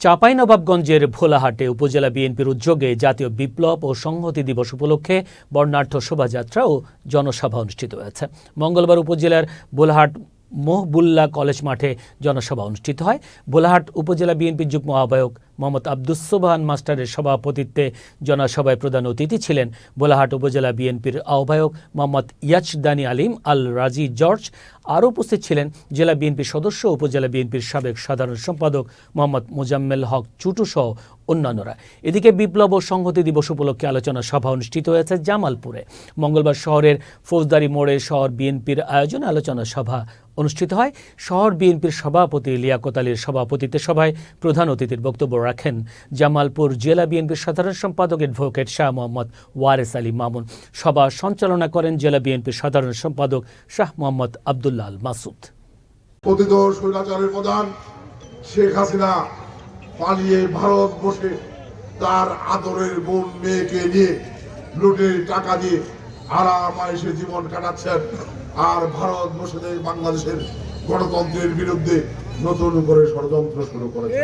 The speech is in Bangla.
চাঁপাইনবাবগঞ্জের ভোলাহাটে উপজেলা বিএনপির উদ্যোগে জাতীয় বিপ্লব ও সংহতি দিবস উপলক্ষে বর্ণাঢ্য শোভাযাত্রা ও জনসভা অনুষ্ঠিত হয়েছে। মঙ্গলবার উপজেলার ভোলাহাট মোহবুল্লাহ কলেজ মাঠে জনসভা অনুষ্ঠিত হয়। ভোলাহাট উপজেলা বিএনপির যুগ্ম আহ্বায়ক মোহাম্মদ আব্দুস মাস্টারের সভাপতিত্বে জনসভায় প্রধান অতিথি ছিলেন ভোলাহাট উপজেলা বিএনপির আহ্বায়ক মোহাম্মদ ইয়াজদানি আলিম আল রাজি জর্জ। আরও উপস্থিত ছিলেন জেলা বিএনপির সদস্য, উপজেলা বিএনপির সাবেক সাধারণ সম্পাদক মোহাম্মদ মোজাম্মেল হক চুটু সহ অন্যান্যরা। এদিকে বিপ্লব ও সংহতি দিবস উপলক্ষে আলোচনা সভা অনুষ্ঠিত হয়েছে জামালপুরে। মঙ্গলবার শহরের ফৌজদারি মোড়ে শহর বিএনপির আয়োজনে আলোচনা সভা অনুষ্ঠিত হয়। শহর বিএনপির সভাপতি লিয়াকত আলীর সভাপতিত্বে সভায় প্রধান অতিথির বক্তব্য রাখেন জামালপুর জেলা বিএনপির সাধারণ সম্পাদক অ্যাডভোকেট শাহ মোহাম্মদ ওয়ারেস আলী মামুন। সভা সঞ্চালনা করেন জেলা বিএনপির সাধারণ সম্পাদক শাহ মোহাম্মদ আবদুল্লাহ মাসুদ। প্রধান শেখ হাসিনা পালিয়ে ভারত বসে তার আদরের বোন, মেয়েকে নিয়ে লুটের টাকা দিয়ে আরাম আয়েসে জীবন কাটাচ্ছেন। আর ভারত বসে বাংলাদেশের গণতন্ত্রের বিরুদ্ধে নতুন করে ষড়যন্ত্র শুরু করেছে।